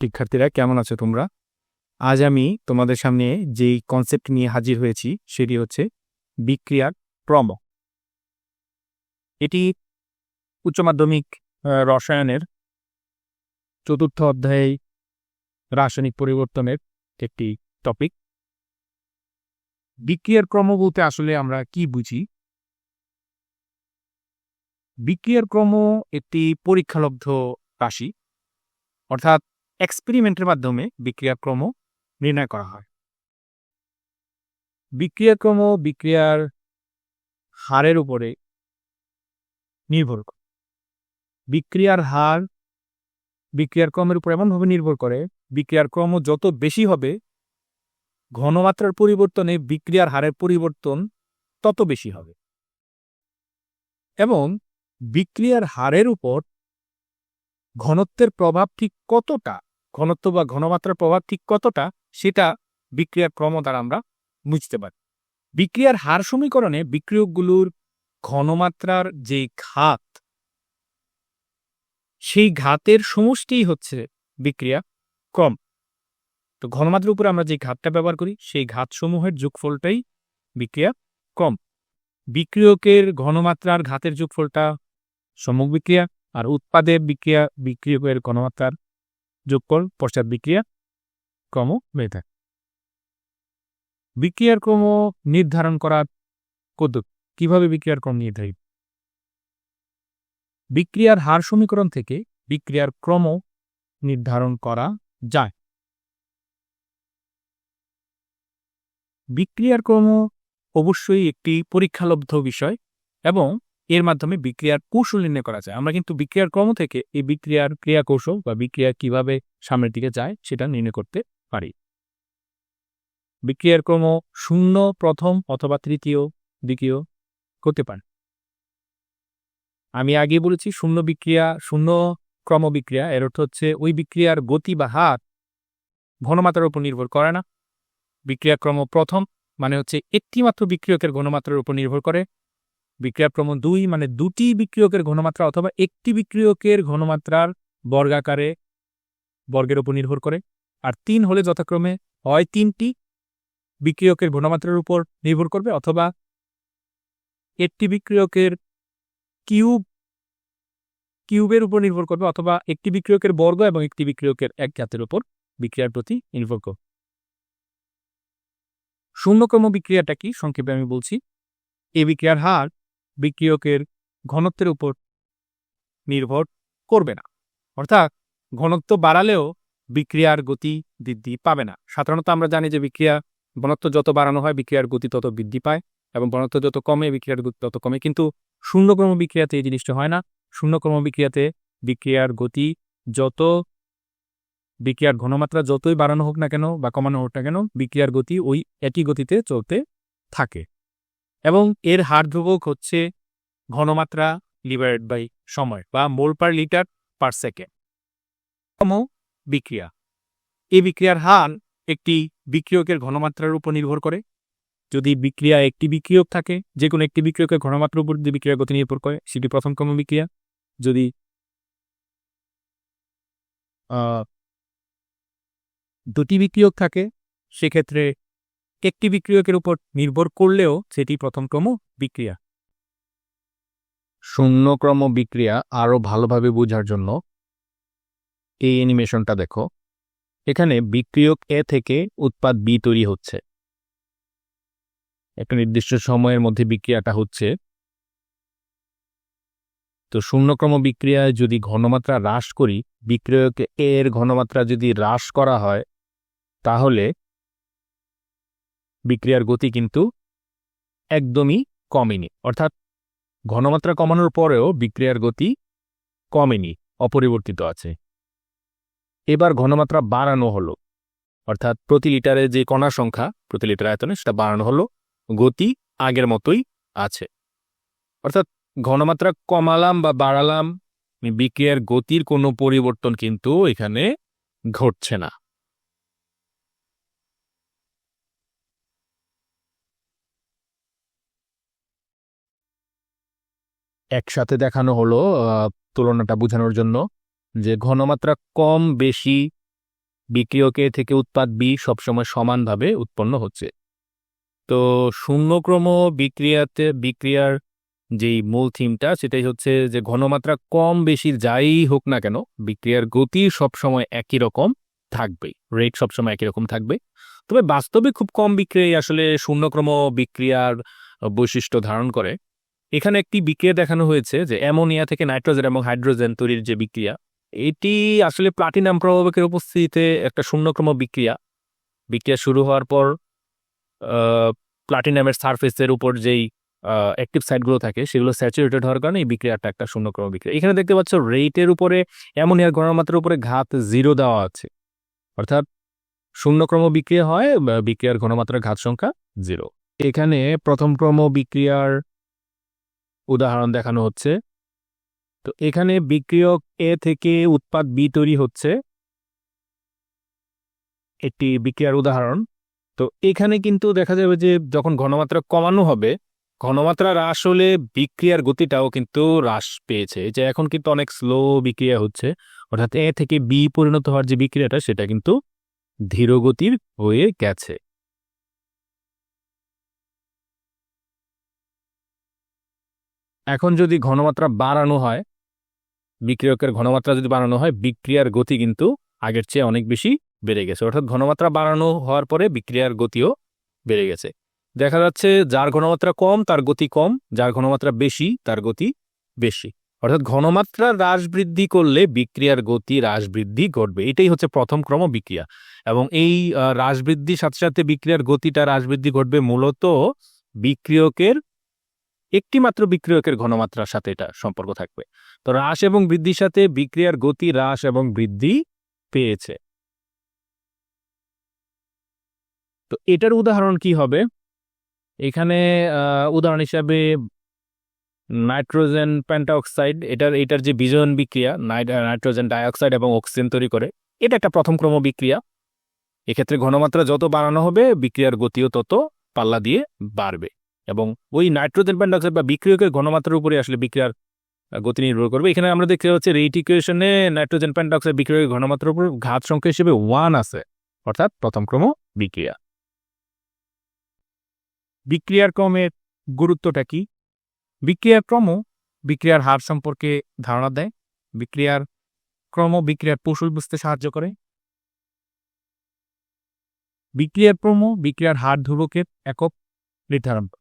শিক্ষার্থীরা, কেমন আছো তোমরা? আজ আমি তোমাদের সামনে যেই কনসেপ্ট নিয়ে হাজির হয়েছি, সেটি হচ্ছে বিক্রিয়ার ক্রম এটি উচ্চ মাধ্যমিক রসায়নের চতুর্থ অধ্যায়ে রাসায়নিক পরিবর্তনের একটি টপিক বিক্রিয়ার ক্রম বলতে আসলে আমরা কি বুঝি? বিক্রিয়ার ক্রম একটি পরীক্ষালব্ধ রাশি। অর্থাৎ এক্সপেরিমেন্টের মাধ্যমে বিক্রিয়াক্রম নির্ণয় করা হয়। বিক্রিয়াক্রম বিক্রিয়ার হারের উপরে নির্ভর করে। বিক্রিয়ার হার বিক্রিয়ার ক্রমের উপর এমনভাবে নির্ভর করে বিক্রিয়ার ক্রম যত বেশি হবে, ঘনমাত্রার পরিবর্তনে বিক্রিয়ার হারের পরিবর্তন তত বেশি হবে। এবং বিক্রিয়ার হারের উপর ঘনত্বের প্রভাব ঠিক কতটা ঘনত্ব বা ঘনমাত্রার প্রভাব ঠিক কতটা, সেটা বিক্রিয়ার ক্রম দ্বারা আমরা বুঝতে পারি। বিক্রিয়ার হার সমীকরণে বিক্রিয়কগুলোর ঘনমাত্রার যে ঘাত, সেই ঘাতের সমষ্টিই হচ্ছে বিক্রিয়া ক্রম। তো ঘনমাত্রার উপর আমরা যে ঘাতটা ব্যবহার করি, সেই ঘাতসমূহের যোগফলটাই বিক্রিয়া ক্রম। বিক্রিয়কের ঘনমাত্রার ঘাতের যোগফলটা সম্মুখ বিক্রিয়া, আর উৎপাদে বিক্রিয়া, বিক্রিয়কের ঘনমাত্রার যোগফল পশ্চাৎ বিক্রিয়া ক্রম হয়ে থাকে। বিক্রিয়ার ক্রম নির্ধারণ করার পদ্ধতি কীভাবে বিক্রিয়ার ক্রম নির্ধারিত? বিক্রিয়ার হার সমীকরণ থেকে বিক্রিয়ার ক্রম নির্ধারণ করা যায়। বিক্রিয়ার ক্রম অবশ্যই একটি পরীক্ষালব্ধ বিষয় এবং এর মাধ্যমে বিক্রিয়ার কৌশল নির্ণয় করা যায়। আমরা কিন্তু বিক্রিয়ার ক্রম থেকে এই বিক্রিয়ার ক্রিয়া কৌশল বা বিক্রিয়া কীভাবে সামনের দিকে যায় সেটা নির্ণয় করতে পারি। বিক্রিয়ার ক্রম শূন্য, প্রথম অথবা তৃতীয়, দ্বিতীয় হতে পারে আমি আগে বলেছি শূন্য বিক্রিয়া, শূন্য ক্রম বিক্রিয়া, এর অর্থ হচ্ছে ওই বিক্রিয়ার গতি বা হার ঘনমাত্রার উপর নির্ভর করে না। বিক্রিয়া ক্রম প্রথম মানে হচ্ছে একটি মাত্র বিক্রিয়কের ঘনমাত্রার উপর নির্ভর করে। বিক্রিয়াক্রম দুই মানে দুটি বিক্রিয়কের ঘনমাত্রা অথবা একটি বিক্রিয়কের ঘনমাত্রার বর্গাকারে বর্গের উপর নির্ভর করে। আর তিন হলে যথাক্রমে হয় তিনটি বিক্রিয়কের ঘনমাত্রার উপর নির্ভর করবে অথবা একটি বিক্রিয়কের কিউব, কিউবের উপর নির্ভর করবে অথবা একটি বিক্রিয়কের বর্গ এবং একটি বিক্রিয়কের এক জাতের উপর বিক্রিয়ার প্রতি নির্ভর করবে শূন্যক্রম বিক্রিয়াটা কি? সংক্ষেপে আমি বলছি। এই বিক্রিয়ার হার বিক্রিয়কের ঘনত্বের উপর নির্ভর করবে না। অর্থাৎ ঘনত্ব বাড়ালেও বিক্রিয়ার গতি বৃদ্ধি পাবে না। সাধারণত আমরা জানি যে বিক্রিয়া ঘনত্ব যত বাড়ানো হয়, বিক্রিয়ার গতি তত বৃদ্ধি পায় এবং ঘনত্ব যত কমে, বিক্রিয়ার গতি তত কমে। কিন্তু শূন্যক্রম বিক্রিয়াতে এই জিনিসটা হয় না। শূন্যক্রম বিক্রিয়াতে বিক্রিয়ার গতি যত, বিক্রিয়ার ঘনমাত্রা যতই বাড়ানো হোক না কেন বা কমানো হোক না কেন, বিক্রিয়ার গতি ওই একই গতিতে চলতে থাকে। এবং এর হার ধ্রুবক হচ্ছে ঘনমাত্রা ডিভাইডেড বাই সময় বা mole per litre per second. বিক্রিয়া। এই বিক্রিয়ার হার একটি বিক্রিয়কের ঘনমাত্রার উপর নির্ভর করে। যদি বিক্রিয়া একটি বিক্রিয়ক থাকে যে কোনো একটি বিক্রিয়কের ঘনমাত্রার উপর যদি বিক্রিয়া গতি নির্ভর করে, সেটি প্রথম ক্রম বিক্রিয়া। যদি দুটি বিক্রিয়ক থাকে, সেক্ষেত্রে একটি বিক্রিয়কের উপর নির্ভর করলেও সেটি প্রথম ক্রম বিক্রিয়া। শূন্যক্রম বিক্রিয়া আরও ভালোভাবে বোঝার জন্য এই অ্যানিমেশনটা দেখো। এখানে বিক্রিয়ক এ থেকে উৎপাদ বি তৈরি হচ্ছে। একটা নির্দিষ্ট সময়ের মধ্যে বিক্রিয়াটা হচ্ছে। তো শূন্যক্রম বিক্রিয়ায় যদি ঘনমাত্রা হ্রাস করি, বিক্রিয়ক এর ঘনমাত্রা যদি হ্রাস করা হয়, তাহলে বিক্রিয়ার গতি কিন্তু একদমই কমেনি। অর্থাৎ ঘনমাত্রা কমানোর পরেও বিক্রিয়ার গতি কমেনি, অপরিবর্তিত আছে। এবার ঘনমাত্রা বাড়ানো হলো। অর্থাৎ প্রতি লিটারে যে কণা সংখ্যা প্রতি লিটার আয়তনে সেটা বাড়ানো হলো, গতি আগের মতোই আছে। অর্থাৎ ঘনমাত্রা কমালাম বা বাড়ালাম, বিক্রিয়ার গতির কোনো পরিবর্তন কিন্তু এখানে ঘটছে না। একসাথে দেখানো হলো তুলনাটা বোঝানোর জন্য যে ঘনমাত্রা কম, বেশি বিক্রিয়ক থেকে উৎপাদ বি সবসময় সমানভাবে উৎপন্ন হচ্ছে। তো শূন্যক্রম বিক্রিয়াতে বিক্রিয়ার যেই মূল থিমটা সেটাই হচ্ছে যে ঘনমাত্রা কম, বেশি যাই হোক না কেন, বিক্রিয়ার গতি সবসময় একই রকম থাকবে রেট সবসময় একই রকম থাকবে। তবে বাস্তবে খুব কম বিক্রিয়াই আসলে শূন্যক্রম বিক্রিয়ার বৈশিষ্ট্য ধারণ করে। এখানে একটি বিক্রিয়া দেখানো হয়েছে যে অ্যামোনিয়া থেকে নাইট্রোজেন এবং হাইড্রোজেন তৈরির যে বিক্রিয়া, এটি আসলে প্লাটিনাম প্রভাবকের উপস্থিতিতে একটা শূন্যক্রম বিক্রিয়া। বিক্রিয়া শুরু হওয়ার পর প্লাটিনামের সারফেসের উপর যেই অ্যাক্টিভ সাইডগুলো থাকে, সেগুলো স্যাচুরেটেড হওয়ার কারণে এই বিক্রিয়াটা একটা শূন্যক্রম বিক্রিয়া। এখানে দেখতে পাচ্ছ রেটের উপরে অ্যামোনিয়ার ঘনমাত্রার উপরে ঘাত জিরো দেওয়া আছে। অর্থাৎ শূন্যক্রম বিক্রিয়া হয় বিক্রিয়ার ঘনমাত্রার ঘাত সংখ্যা জিরো এখানে প্রথম ক্রম বিক্রিয়ার উদাহরণ দেখানো হচ্ছে। তো এখানে বিক্রিয়ক এ থেকে উৎপাদ বি তৈরি হচ্ছে। একটি বিক্রিয়ার উদাহরণ। তো এখানে কিন্তু দেখা যাবে যে যখন ঘনমাত্রা কমানো হবে ঘনমাত্রা হ্রাস হলে বিক্রিয়ার গতিটাও কিন্তু হ্রাস পেয়েছে। যে এখন কিন্তু অনেক স্লো বিক্রিয়া হচ্ছে। অর্থাৎ এ থেকে বি পরিণত হওয়ার যে বিক্রিয়াটা, সেটা কিন্তু ধীরগতির হয়ে গেছে। এখন যদি ঘনমাত্রা বাড়ানো হয়, বিক্রিয়কের ঘনমাত্রা যদি বাড়ানো হয়, বিক্রিয়ার গতি কিন্তু আগের চেয়ে অনেক বেশি বেড়ে গেছে। অর্থাৎ ঘনমাত্রা বাড়ানো হওয়ার পরে বিক্রিয়ার গতিও বেড়ে গেছে। দেখা যাচ্ছে যার ঘনমাত্রা কম, তার গতি কম, যার ঘনমাত্রা বেশি, তার গতি বেশি। অর্থাৎ ঘনমাত্রা হ্রাস বৃদ্ধি করলে বিক্রিয়ার গতি হ্রাস বৃদ্ধি ঘটবে। এটাই হচ্ছে প্রথম ক্রম বিক্রিয়া। এবং এই হ্রাস বৃদ্ধির সাথে সাথে বিক্রিয়ার গতিটা হ্রাস বৃদ্ধি ঘটবে মূলত বিক্রিয়কের একটি মাত্র বিক্রিয়কের ঘনমাত্রার সাথে এটা সম্পর্ক থাকবে। তো হ্রাস এবং বৃদ্ধির সাথে বিক্রিয়ার গতি হ্রাস এবং বৃদ্ধি পেয়েছে। তো এটার উদাহরণ কি হবে? এখানে উদাহরণ হিসাবে নাইট্রোজেন পেন্টাঅক্সাইড এটার এটার যে বিজয়ন বিক্রিয়া নাইট্রোজেন ডাইঅক্সাইড এবং অক্সিজেন তৈরি করে, এটা একটা প্রথম ক্রম বিক্রিয়া। এক্ষেত্রে ঘনমাত্রা যত বাড়ানো হবে, বিক্রিয়ার গতিও তত পাল্লা দিয়ে বাড়বে। এবং ওই নাইট্রোজেন পেন্টাঅক্সাইড বা বিক্রিয়কের ঘনমাত্রার উপরে আসলে বিক্রিয়ার গতি নির্ভর করবে। এখানে আমরা দেখতে পাচ্ছি রেট ইকুয়েশনে নাইট্রোজেন পেন্টাঅক্সাইড বিক্রিয়কের ঘনমাত্রার উপর ঘাত সংখ্যা হিসেবে ওয়ান আছে, অর্থাৎ প্রথম ক্রম বিক্রিয়া। বিক্রিয়ার ক্রমের গুরুত্বটা কি? বিক্রিয়ার ক্রম বিক্রিয়ার হার সম্পর্কে ধারণা দেয়। বিক্রিয়ার ক্রম বিক্রিয়ার কৌশল বুঝতে সাহায্য করে। বিক্রিয়ার ক্রম বিক্রিয়ার হার ধ্রুবকের একক নির্ধারণ করে।